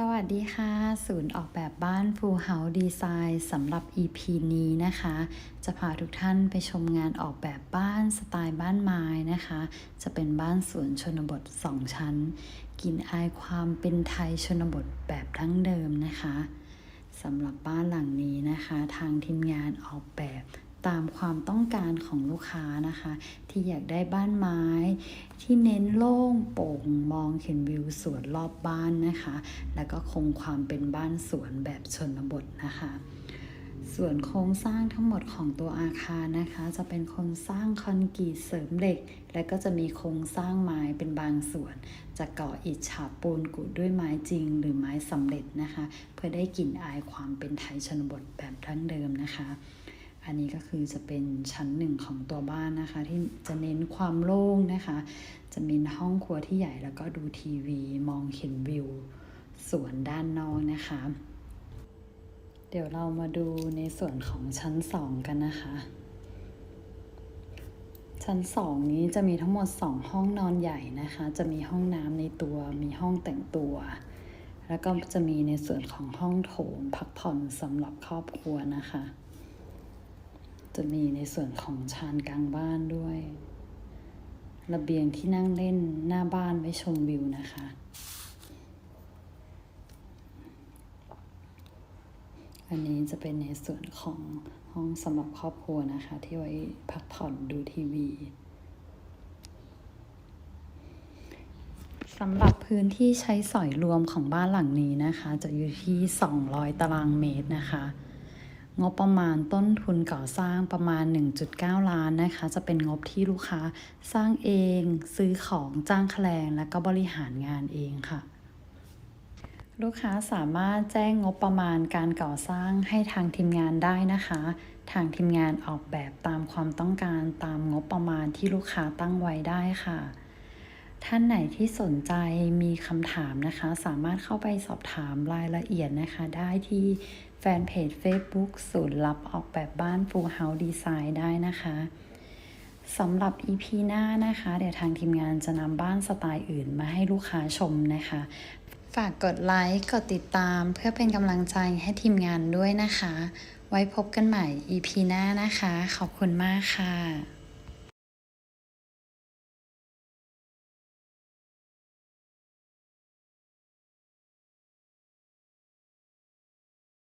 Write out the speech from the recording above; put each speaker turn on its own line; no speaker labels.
สวัสดีค่ะ ศูนย์ออกแบบบ้าน Full House Design สำหรับ EP นี้นะคะ จะพาทุกท่านไปชมงานออกแบบบ้านสไตล์บ้านไม้นะคะ จะเป็นบ้านสวนชนบท 2 ชั้นกลินอายความเป็นไทยชนบทแบบดั้งเดิมนะคะสำหรับบ้านหลังนี้นะคะ ทางทีมงานออกแบบ ตามความต้องการของลูกค้านะคะ ที่อยากได้บ้านไม้ ที่เน้นโล่งโปร่งมองเห็นวิวสวนรอบบ้านนะคะ แล้วก็คงความเป็นบ้านสวนแบบชนบทนะคะส่วนโครงสร้างทั้งหมดของตัวอาคารนะคะ จะเป็นโครงสร้างคอนกรีตเสริมเหล็ก และก็จะมีโครงสร้างไม้เป็นบางส่วน จะก่ออิฐฉาบปูนกุด้วยไม้จริง หรือไม้สำเร็จนะคะ เพื่อได้กลิ่นอายความเป็นไทยชนบทแบบดั้งเดิมนะคะ อันนี้ก็คือจะเป็นชั้นหนึ่งของตัวบ้านนะคะ ที่จะเน้นความโล่งนะคะ จะมีห้องครัวที่ใหญ่แล้วก็ดูทีวีมองเห็นวิวสวนด้านนอกนะคะ เดี๋ยวเรามาดูในส่วนของชั้นสองกันนะคะ ชั้นสองนี้จะมีทั้งหมด2ห้องนอนใหญ่นะคะ จะมีห้องน้ำในตัวมีห้องแต่งตัวแล้วก็จะมีในส่วนของห้องโถงพักผ่อนสำหรับครอบครัวนะคะ จะมีในส่วนของชานกลางบ้านด้วย ระเบียงที่นั่งเล่นหน้าบ้านไว้ชมวิวนะคะ อันนี้จะเป็นในส่วนของห้องสำหรับครอบครัวนะคะ ที่ไว้พักผ่อนดูทีวีสำหรับพื้นที่ใช้สอยรวมของบ้านหลังนี้นะคะ จะอยู่ที่ 200 ตารางเมตรนะคะ งบประมาณต้นทุนก่อสร้างประมาณ 1.9 ล้านนะคะ จะเป็นงบที่ลูกค้าสร้างเอง ซื้อของจ้างแคลงและก็บริหารงานเองค่ะ ลูกค้าสามารถแจ้งงบประมาณการก่อสร้างให้ทางทีมงานได้นะคะ ทางทีมงานออกแบบตามความต้องการตามงบประมาณที่ลูกค้าตั้งไว้ได้ค่ะ ท่านไหนที่สนใจมีคำถามนะคะ สามารถเข้าไปสอบถามรายละเอียดนะคะ ได้ที่แฟนเพจ Facebook ศูนย์รับออกแบบบ้าน Full House Design ได้นะคะสำหรับ EP หน้านะคะ เดี๋ยวทางทีมงานจะนำบ้านสไตล์อื่นมาให้ลูกค้าชมนะคะ ฝากกดไลค์ กดติดตามเพื่อเป็นกำลังใจให้ทีมงานด้วยนะคะ ไว้พบกันใหม่ EP หน้านะคะ ขอบคุณมากค่ะ